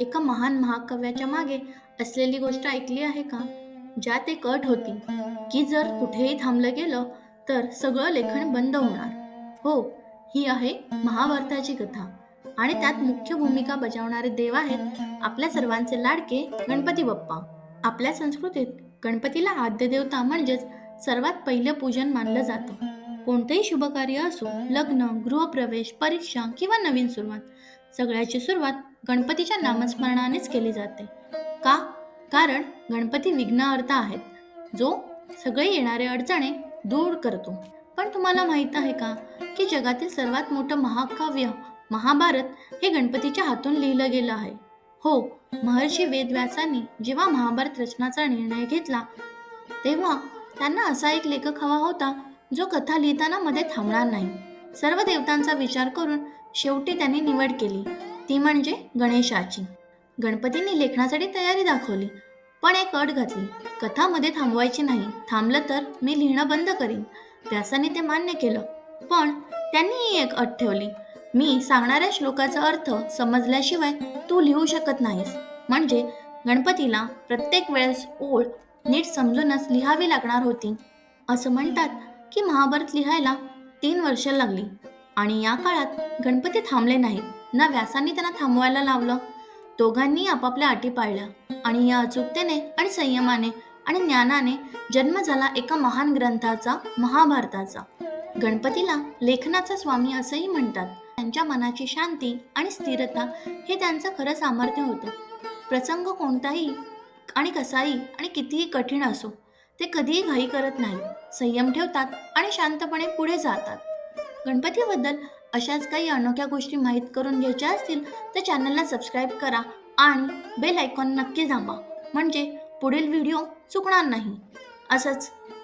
एका महान महाकाव्याच्या मागे असलेली गोष्ट ऐकली आहे का? ज्यात एक अट होती की जर कुठेही थांबलं गेलं तर सगळं लेखन बंद होणार. हो ही आहे महाभारताची कथा. आणि त्यात मुख्य भूमिका बजावणारे देव आहेत आपल्या सर्वांचे लाडके गणपती बाप्पा. आपल्या संस्कृतीत गणपतीला आद्य देवता म्हणजेच सर्वात पहिलं पूजन मानलं जातं. कोणतेही शुभकार्य असो लग्न गृहप्रवेश परीक्षा किंवा नवीन सुरुवात सगळ्याची सुरुवात गणपतीच्या नामस्मरणानेच केली जाते. का? कारण गणपती विघ्नहर्ता आहेत जो सगळे येणारे अडचणे दूर करतो. पण तुम्हाला माहीत आहे का की जगातील सर्वात मोठं महाकाव्य महाभारत हे गणपतीच्या हातून लिहिलं गेलं आहे? हो महर्षी वेदव्यासांनी जेव्हा महाभारत रचनाचा निर्णय घेतला तेव्हा त्यांना असा एक लेखक हवा होता जो कथा लिहिताना मध्ये थांबणार नाही. सर्व देवतांचा विचार करून शेवटी त्यांनी निवड केली. ती म्हणजे गणेशाची. गणपतींनी लेखनासाठी तयारी दाखवली पण एक अट घातली. कथा मध्ये थांबवायची नाही थांबलं तर मी लिहिणं बंद करीन व्यासाने ते मान्य केलं. पण त्यांनी एक अट ठेवली. मी सांगणाऱ्या श्लोकाचा अर्थ समजल्याशिवाय तू लिहू शकत नाहीस. म्हणजे गणपतीला प्रत्येक वेळेस ओळ नीट समजूनच लिहावी लागणार होती. असं म्हणतात की महाभारत लिहायला तीन वर्ष लागली. आणि या काळात गणपती थांबले नाहीत. ना व्यासांनी त्यांना थांबवायला लावलं. दोघांनी आपापल्या अटी पाळल्या. आणि या अचूकतेने आणि संयमाने आणि ज्ञानाने जन्म झाला एका महान ग्रंथाचा महाभारताचा. गणपतीला लेखनाचा स्वामी असंही म्हणतात. त्यांच्या मनाची शांती आणि स्थिरता हे त्यांचं खरं सामर्थ्य होतं. प्रसंग कोणताही आणि कसाही आणि कितीही कठीण असो ते कधीही घाई करत नाही संयम ठेवतात आणि शांतपणे पुढे जातात. गणपतीबद्दल अशाच काही अनोख्या गोष्टी माहीत करून घ्यायच्या असतील तर चॅनलला सबस्क्राईब करा आणि बेल आयकॉन नक्की दाबा. म्हणजे पुढील व्हिडिओ चुकणार नाही. असंच